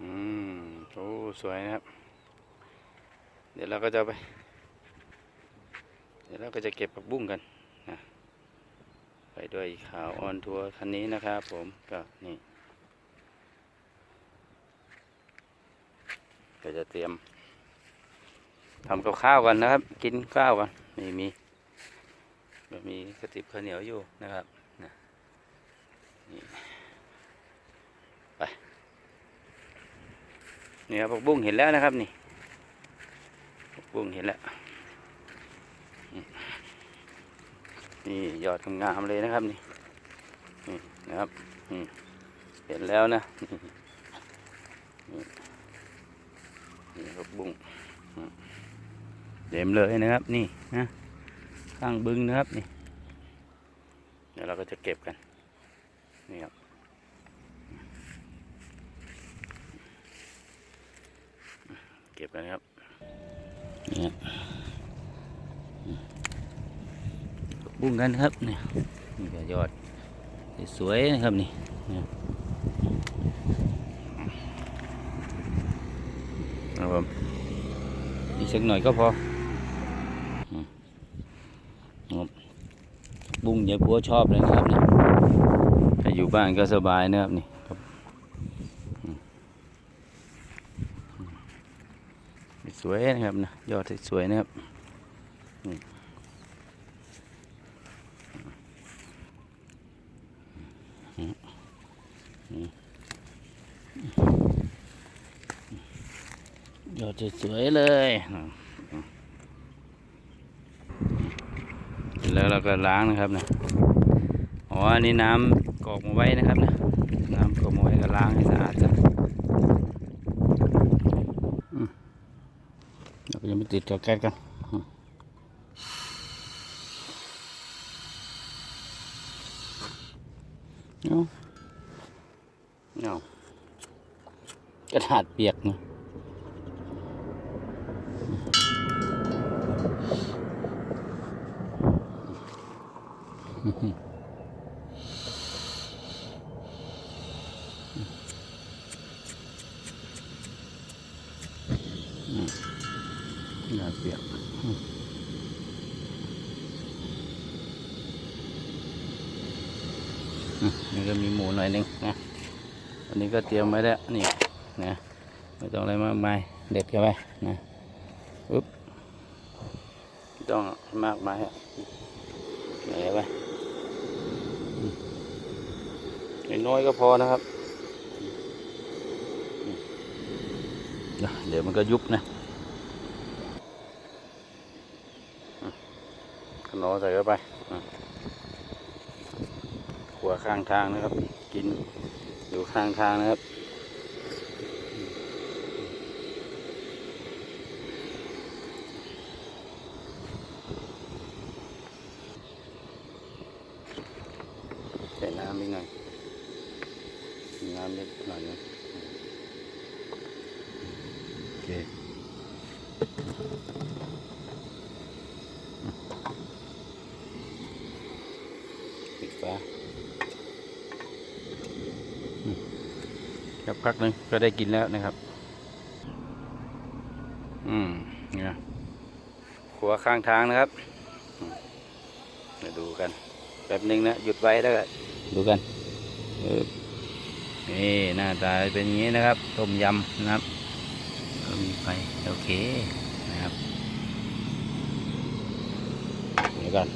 อืมโอ้สวยนะครับ เดี๋ยวเราก็จะไป เดี๋ยวเราก็จะเก็บผักบุ้งกันนะไปด้วยขาวออนทัวร์คันนี้นะครับผมก็นี่ก็จะเตรียมทำกับข้าวกันนะครับ กินข้าวกันนี่มีก็มีกระติบข้าวเหนียวอยู่นะครับนะนี่ไป นี่ครับผักบุ้งเห็นแล้วนะครับนี่ผักบุ้งเห็นแล้ว นี่ยอดงามเลยนะครับนี่นี่นะครับเห็นแล้วนะนี่ผักบุ้งเต็มเลยนะครับนี่นะข้างบึงนะครับนี่เดี๋ยวเราก็จะเก็บกันนี่ครับเก็บกันครับนี่ครับผักบุ้งกันครับนี่นี่ก็ยอดสวยนะครับนี่นี่ครับผมอีกสักหน่อยก็พอบุ้งยายปัวชอบเลยนะครับเนี่ยถ้าอยู่บ้านก็สบายนะครับนี่ครับอืมอืม สวยนะครับนะยอดสวยๆนะครับยอดสวยๆเลยแล้วเราก็ล้างนะครับนะอ๋ออันนี้น้ำกรอกมาไว้นะครับนะน้ำกรอกมาไว้ก็ล้างให้สะอาดซะอืมเราก็ ยังไม่ติดตัวแก๊สกันอืมเอาเอากระดาษเปียกเนาะน่าเปียกอืมอืมนี่ก็มีหมูหน่อยหนึงนะอันนี้ก็เตรียมไว้แล้วนี่นะไม่ต้องอะไรมากมายเด็ดกันไปนะปึ๊บต้องมากมายอะไหนไปน้อยก็พอนะครับ เดี๋ยวมันก็ยุบนะ ขนอใส่เข้าไปขัวข้างทางนะครับ กินอยู่ข้างทางนะครับใส่น้ำนิดหน่อยน้ำนิดหน่อยนึงโอเค ฝาอืมสักพักหนึ่งก็ได้กินแล้วนะครับ อืมเนี่ยขัวข้างทางนะครับอืมมาดูกันแป๊บหนึ่งนะหยุดไว้แล้วก็ดูกันเออนี่หน้าตาเป็นอย่างนี้นะครับ ต้มยำนะครับก็มีไฟโอเคนะครับเดี๋ยวกัน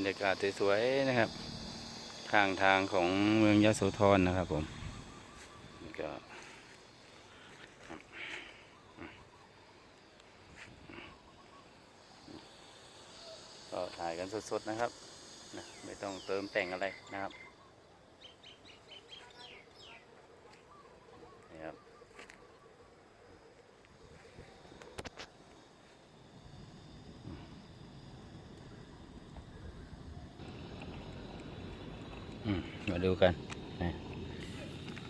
รรยากาศสวยๆนะครับ ข้างทางของเมืองยะโสธรนะครับผมก็ก็ถ่ายกันสดๆนะครับ ไม่ต้องเติมแต่งอะไรนะครับนี่ครับ อืม มาดูกันนะ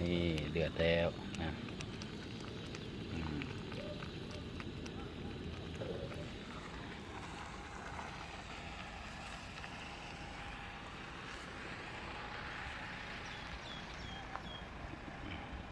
นี่เดือดแล้วนะ